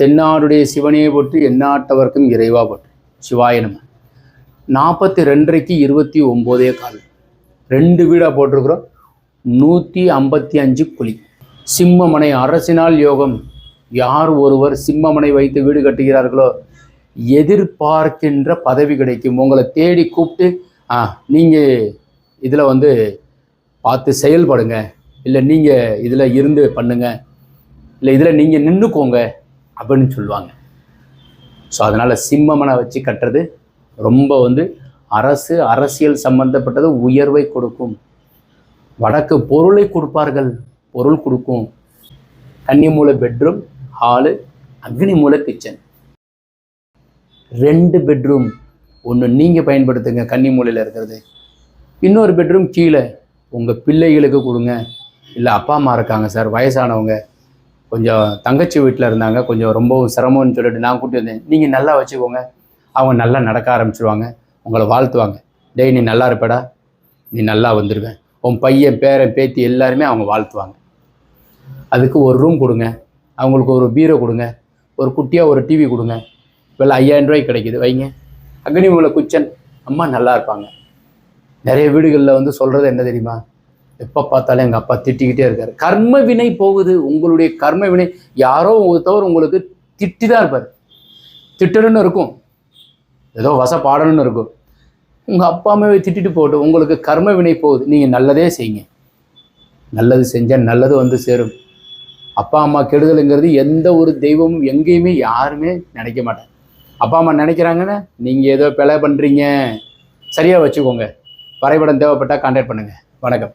தென்னாடுடைய சிவனையை போற்றி எந்நாட்டவர்க்கும் இறைவா போற்றி. சிவாய நம்ம நாற்பத்தி ரெண்டரைக்கு இருபத்தி ஒம்போதே கால். ரெண்டு வீடாக போட்டிருக்கிறோம். நூற்றி ஐம்பத்தி அஞ்சு குழி. சிம்மமனை அரசினால் யோகம். யார் ஒருவர் சிம்மமனை வைத்து வீடு கட்டுகிறார்களோ எதிர்பார்க்கின்ற பதவி கிடைக்கும். உங்களை தேடி கூப்பிட்டு ஆ நீங்கள் இதில் வந்து பார்த்து செயல்படுங்க. இல்லை நீங்கள் இதில் இருந்து பண்ணுங்கள் இல்லை இதில் நீங்கள் நின்றுக்கோங்க அப்படின்னு சொல்லுவாங்க. ஸோ அதனால் சிம்மமனை வச்சு கட்டுறது ரொம்ப வந்து அரசு அரசியல் சம்பந்தப்பட்டது உயர்வை கொடுக்கும். வடக்கு பொருளை கொடுப்பார்கள் பொருள் கொடுக்கும். கன்னி மூலை பெட்ரூம் ஹாலு அக்னி மூலை கிச்சன். ரெண்டு பெட்ரூம். ஒன்று நீங்கள் பயன்படுத்துங்க கன்னி மூலையில் இருக்கிறது. இன்னொரு பெட்ரூம் கீழே. உங்கள் பிள்ளைகளுக்கு கொடுங்க. இல்லை அப்பா அம்மா இருக்காங்க சார் வயசானவங்க. கொஞ்சம் தங்கச்சி வீட்டில் இருந்தாங்க. கொஞ்சம் ரொம்பவும் சிரமம்னு சொல்லிட்டு நான் கூட்டி வந்தேன். நீங்கள் நல்லா வச்சுக்கோங்க. அவங்க நல்லா நடக்க ஆரம்பிச்சிருவாங்க. உங்களை வாழ்த்துவாங்க. டேய் நீ நல்லா இருப்படா. நீ நல்லா வந்துடுவேன் உன் பையன் பேரன் பேத்தி எல்லாருமே அவங்க வாழ்த்துவாங்க. அதுக்கு ஒரு ரூம் கொடுங்க. அவங்களுக்கு ஒரு பீரோ கொடுங்க. ஒரு குட்டியாக ஒரு டிவி கொடுங்க. விலை ஐயாயிரம் ரூபாய்க்கு கிடைக்குது. வைங்க. அக்னிமூல குச்சன். அம்மா நல்லா இருப்பாங்க. நிறைய வீடுகளில் வந்து சொல்கிறது என்ன தெரியுமா? எப்போ பார்த்தாலும் எங்கள் அப்பா திட்டிக்கிட்டே இருக்கார். கர்ம வினை போகுது உங்களுடைய கர்ம வினை யாரோ ஒருத்தவர் உங்களுக்கு திட்டி தான் இருப்பார். திட்டணும்னு இருக்கும். ஏதோ வச பாடணும்னு இருக்கும். உங்கள் அப்பா அம்மாவை திட்டிட்டு போட்டு உங்களுக்கு கர்ம வினை போகுது நீங்கள் நல்லதே செய்யுங்க. நல்லது செஞ்சால் நல்லது வந்து சேரும். அப்பா அம்மா கெடுதலுங்கிறது எந்த ஒரு தெய்வமும் எங்கேயுமே யாருமே நினைக்க மாட்டாங்க. அப்பா அம்மா நினைக்கிறாங்கன்னா நீங்கள் ஏதோ பிழை பண்ணுறீங்க சரியாக வச்சுக்கோங்க. வரைபடம் தேவைப்பட்டால் கான்டாக்ட் பண்ணுங்கள் வணக்கம்.